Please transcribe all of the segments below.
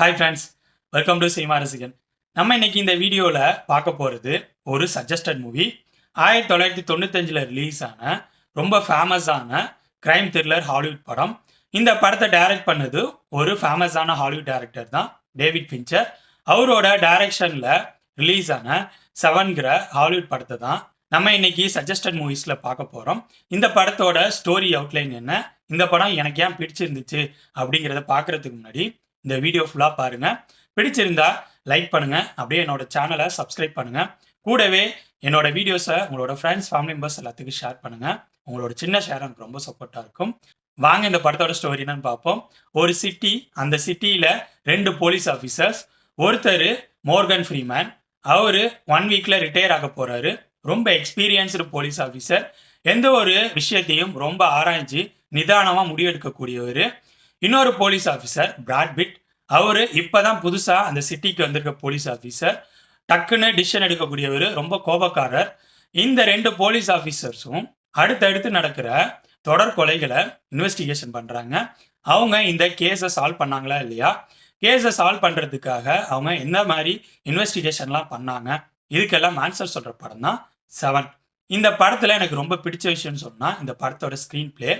Hi friends welcome to cinema Rasigan நம்ம இன்னைக்கு இந்த வீடியோவில் பார்க்க போகிறது ஒரு சஜஸ்டட் மூவி ஆயிரத்தி தொள்ளாயிரத்தி தொண்ணூத்தஞ்சில் ரிலீஸ் ஆன ரொம்ப ஃபேமஸான கிரைம் த்ரில்லர் ஹாலிவுட் படம். இந்த படத்தை டைரக்ட் பண்ணது ஒரு ஃபேமஸான ஹாலிவுட் டேரக்டர் தான் டேவிட் பிஞ்சர் அவரோட டைரக்ஷனில் ரிலீஸ் ஆன செவன்கிற ஹாலிவுட் படத்தை தான் நம்ம இன்னைக்கு சஜஸ்டட் மூவிஸில் பார்க்க போகிறோம் இந்த படத்தோட ஸ்டோரி அவுட்லைன் என்ன? இந்த படம் எனக்கு ஏன் பிடிச்சிருந்துச்சு? அப்படிங்கிறத பார்க்குறதுக்கு முன்னாடி இந்த வீடியோ ஃபுல்லாக பாருங்கள் பிடிச்சிருந்தா லைக் பண்ணுங்கள் அப்படியே என்னோட சேனலை சப்ஸ்கிரைப் பண்ணுங்கள் கூடவே என்னோட வீடியோஸை உங்களோட ஃப்ரெண்ட்ஸ் ஃபேமிலி மெம்பர்ஸ் எல்லாத்துக்கும் ஷேர் பண்ணுங்கள் உங்களோட சின்ன ஷேர் எனக்கு ரொம்ப சப்போர்ட்டாக இருக்கும். வாங்க இந்த படத்தோட ஸ்டோரி என்னன்னு பார்ப்போம். ஒரு சிட்டி அந்த சிட்டியில் ரெண்டு போலீஸ் ஆஃபீஸர்ஸ் ஒருத்தர் மோர்கன் ஃப்ரீமேன் அவர் ஒன் வீக்கில் ரிட்டையர் ஆக போகிறாரு ரொம்ப எக்ஸ்பீரியன்ஸ்டு போலீஸ் ஆஃபீஸர் எந்த ஒரு விஷயத்தையும் ரொம்ப ஆராய்ஞ்சு நிதானமாக முடிவெடுக்கக்கூடியவர். இன்னொரு போலீஸ் ஆஃபீஸர் பிராட்பிட் இப்போ தான் புதுசாக அந்த சிட்டிக்கு வந்திருக்க போலீஸ் ஆஃபீஸர் டக்குன்னு டிசிஷன் எடுக்கக்கூடியவர் ரொம்ப கோபக்காரர். இந்த ரெண்டு போலீஸ் ஆஃபீஸர்ஸும் அடுத்தடுத்து நடக்கிற தொடர் கொலைகளை இன்வெஸ்டிகேஷன் பண்ணுறாங்க அவங்க இந்த கேஸை சால்வ் பண்ணாங்களா இல்லையா? கேஸை சால்வ் பண்ணுறதுக்காக அவங்க என்ன மாதிரி இன்வெஸ்டிகேஷன்லாம் பண்ணாங்க? இதுக்கெல்லாம் ஆன்சர் சொல்கிற படம் தான் செவன் இந்த படத்துல எனக்கு ரொம்ப பிடிச்ச விஷயம்னு சொன்னா இந்த படத்தோட ஸ்கிரீன் பிளே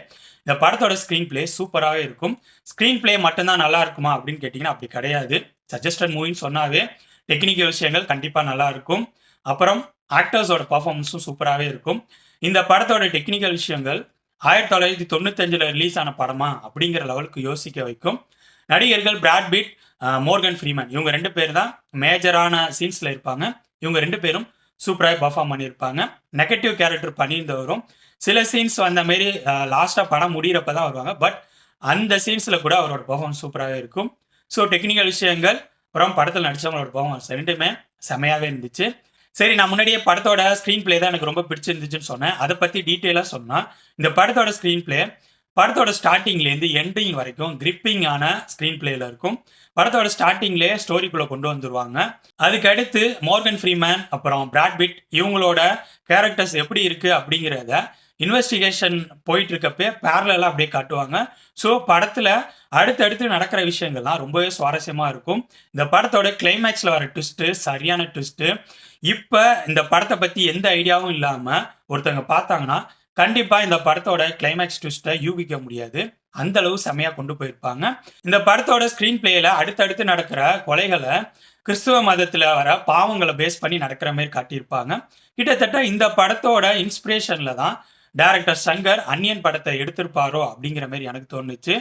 இந்த படத்தோட ஸ்கிரீன் பிளே சூப்பராகவே இருக்கும். ஸ்கிரீன் பிளே மட்டும்தான் நல்லா இருக்குமா அப்படின்னு கேட்டிங்கன்னா அப்படி கிடையாது. சஜஸ்டட் மூவின்னு சொன்னாவே டெக்னிக்கல் விஷயங்கள் கண்டிப்பாக நல்லா இருக்கும். அப்புறம் ஆக்டர்ஸோட பர்ஃபார்மன்ஸும் சூப்பராகவே இருக்கும். இந்த படத்தோட டெக்னிக்கல் விஷயங்கள் ஆயிரத்தி தொள்ளாயிரத்தி தொண்ணூத்தஞ்சில் ரிலீஸ் ஆன படமா அப்படிங்கிற லெவலுக்கு யோசிக்க வைக்கும். நடிகர்கள் பிராட்பிட் மோர்கன் ஃப்ரீமன் இவங்க ரெண்டு பேர் தான் மேஜரான சீன்ஸில் இருப்பாங்க. இவங்க ரெண்டு பேரும் சூப்பராக பர்ஃபார்ம் பண்ணியிருப்பாங்க. நெகட்டிவ் கேரக்டர் பண்ணியிருந்தவரும். சில சீன்ஸ் வந்த மாரி லாஸ்ட்டாக படம் முடிகிறப்ப தான் வருவாங்க. பட் அந்த சீன்ஸில் கூட அவரோட பர்ஃபார்மன்ஸ் சூப்பராகவே இருக்கும். ஸோ டெக்னிக்கல் விஷயங்கள் அப்புறம் படத்தில் நடித்தவங்களோட பர்ஃபார்மன்ஸ் ரெண்டுமே செமையாகவே இருந்துச்சு. சரி நான் முன்னாடியே படத்தோட ஸ்க்ரீன் பிளே தான் எனக்கு ரொம்ப பிடிச்சிருந்துச்சுன்னு சொன்னேன். அதை பற்றி டீட்டெயிலாக சொன்னால் இந்த படத்தோட ஸ்க்ரீன் பிளே படத்தோட ஸ்டார்டிங்லேருந்து எண்டிங் வரைக்கும் கிரிப்பிங்கான ஸ்க்ரீன் பிளேல இருக்கும். படத்தோட ஸ்டார்டிங்லேயே ஸ்டோரிக்குள்ளே கொண்டு வந்துருவாங்க. அதுக்கடுத்து மோர்கன் ஃப்ரீமேன் அப்புறம் பிராட்பிட் இவங்களோட கேரக்டர்ஸ் எப்படி இருக்குது அப்படிங்கிறத இன்வெஸ்டிகேஷன் போயிட்டு இருக்கப்பே பேரலாம் அப்படியே காட்டுவாங்க. ஸோ படத்தில் அடுத்தடுத்து நடக்கிற விஷயங்கள்லாம் ரொம்பவே சுவாரஸ்யமாக இருக்கும். இந்த படத்தோட கிளைமேக்ஸில் வர ட்விஸ்ட்டு சரியான ட்விஸ்ட்டு இப்போ இந்த படத்தை பற்றி எந்த ஐடியாவும் இல்லாமல் ஒருத்தவங்க பார்த்தாங்கன்னா கண்டிப்பாக இந்த படத்தோட கிளைமேக்ஸ் ட்விஸ்ட்டை யூகிக்க முடியாது. அந்த அளவு செமையாக கொண்டு போயிருப்பாங்க. இந்த படத்தோட ஸ்க்ரீன் பிளேயில் அடுத்தடுத்து நடக்கிற கொலைகளை கிறிஸ்துவ மதத்தில் வர பாவங்களை பேஸ் பண்ணி நடக்கிற மாதிரி காட்டியிருப்பாங்க. கிட்டத்தட்ட இந்த படத்தோட இன்ஸ்பிரேஷனில் தான் டைரக்டர் சங்கர் அன்னியன் படத்தை எடுத்திருப்பாரோ அப்படிங்கிற மாதிரி எனக்கு தோணுச்சு.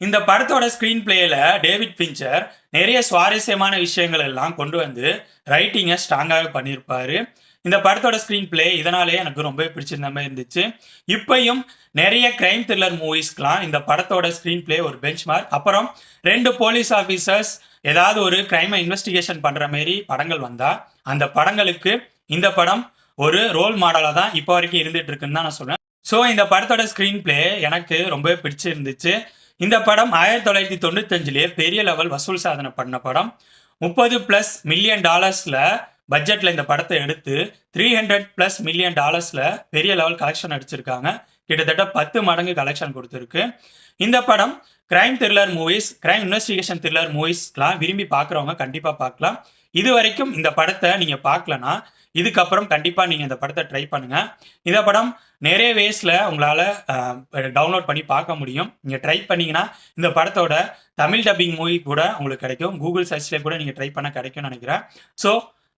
இந்த படத்தோட ஸ்க்ரீன் பிளேல டேவிட் பிஞ்சர் நிறைய சுவாரஸ்யமான விஷயங்கள் எல்லாம் கொண்டு வந்து ரைட்டிங்கை ஸ்ட்ராங்காகவே பண்ணியிருப்பாரு. இந்த படத்தோட ஸ்க்ரீன் பிளே இதனாலே எனக்கு ரொம்பவே பிடிச்சிருந்த மாதிரி இருந்துச்சு. இப்பையும் நிறைய கிரைம் த்ரில்லர் மூவிஸ்க்கெலாம் இந்த படத்தோட ஸ்க்ரீன் பிளே ஒரு பெஞ்ச் மார்க் அப்புறம் ரெண்டு போலீஸ் ஆஃபீஸர்ஸ் ஏதாவது ஒரு கிரைமை இன்வெஸ்டிகேஷன் பண்ணுற மாரி படங்கள் வந்தால் அந்த படங்களுக்கு இந்த படம் ஒரு ரோல் மாடலாக தான் இப்போ வரைக்கும் இருந்துட்டு இருக்குன்னு தான் நான் சொல்கிறேன் ஸோ இந்த படத்தோட ஸ்க்ரீன் பிளே எனக்கு ரொம்பவே பிடிச்சிருந்துச்சு. இந்த படம் ஆயிரத்தி தொள்ளாயிரத்தி தொண்ணூத்தஞ்சிலேயே பெரிய லெவல் வசூல் சாதனை பண்ண படம். முப்பது பிளஸ் மில்லியன் டாலர்ஸில் பட்ஜெட்டில் இந்த படத்தை எடுத்து த்ரீ ஹண்ட்ரட் பிளஸ் மில்லியன் டாலர்ஸில் பெரிய லெவல் கலெக்ஷன் அடிச்சிருக்காங்க. கிட்டத்தட்ட பத்து மடங்கு கலெக்ஷன் கொடுத்துருக்கு. இந்த படம் crime thriller movies crime investigation thriller மூவிஸ்லாம் விரும்பி பார்க்குறவங்க கண்டிப்பாக பார்க்கலாம் இது வரைக்கும் இந்த படத்தை நீங்கள் பார்க்கலனா இதுக்கப்புறம் கண்டிப்பாக நீங்கள் இந்த படத்தை ட்ரை பண்ணுங்கள் இந்த படம் நிறைய வேஸில் உங்களால் டவுன்லோட் பண்ணி பார்க்க முடியும். நீங்கள் ட்ரை பண்ணிங்கன்னா இந்த படத்தோட தமிழ் டப்பிங் மூவி கூட உங்களுக்கு கிடைக்கும். கூகுள் சர்ச்லேயே கூட நீங்கள் ட்ரை பண்ண கிடைக்கும்னு நினைக்கிறேன். ஸோ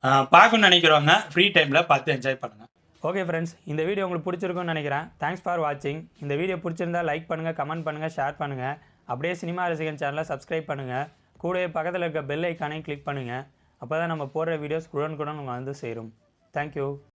பார்க்கணும்னு நினைக்கிறவங்க ஃப்ரீ டைமில் பார்த்து என்ஜாய் பண்ணுங்கள் ஓகே ஃப்ரெண்ட்ஸ் இந்த வீடியோ உங்களுக்கு பிடிச்சிருக்கும்னு நினைக்கிறேன். தேங்க்ஸ் ஃபார் வாட்சிங் இந்த வீடியோ பிடிச்சிருந்தா லைக் பண்ணுங்கள் கமெண்ட் பண்ணுங்கள் ஷேர் பண்ணுங்கள் அப்படியே சினிமா ரசிகன் சேனலை சப்ஸ்கிரைப் பண்ணுங்கள் கூடவே பக்கத்தில் இருக்க பெல் ஐக்கானையும் கிளிக் பண்ணுங்கள் அப்போ தான் நம்ம போடுற வீடியோஸ் குடன் உங்களுக்கு வந்து சேரும். தேங்க்யூ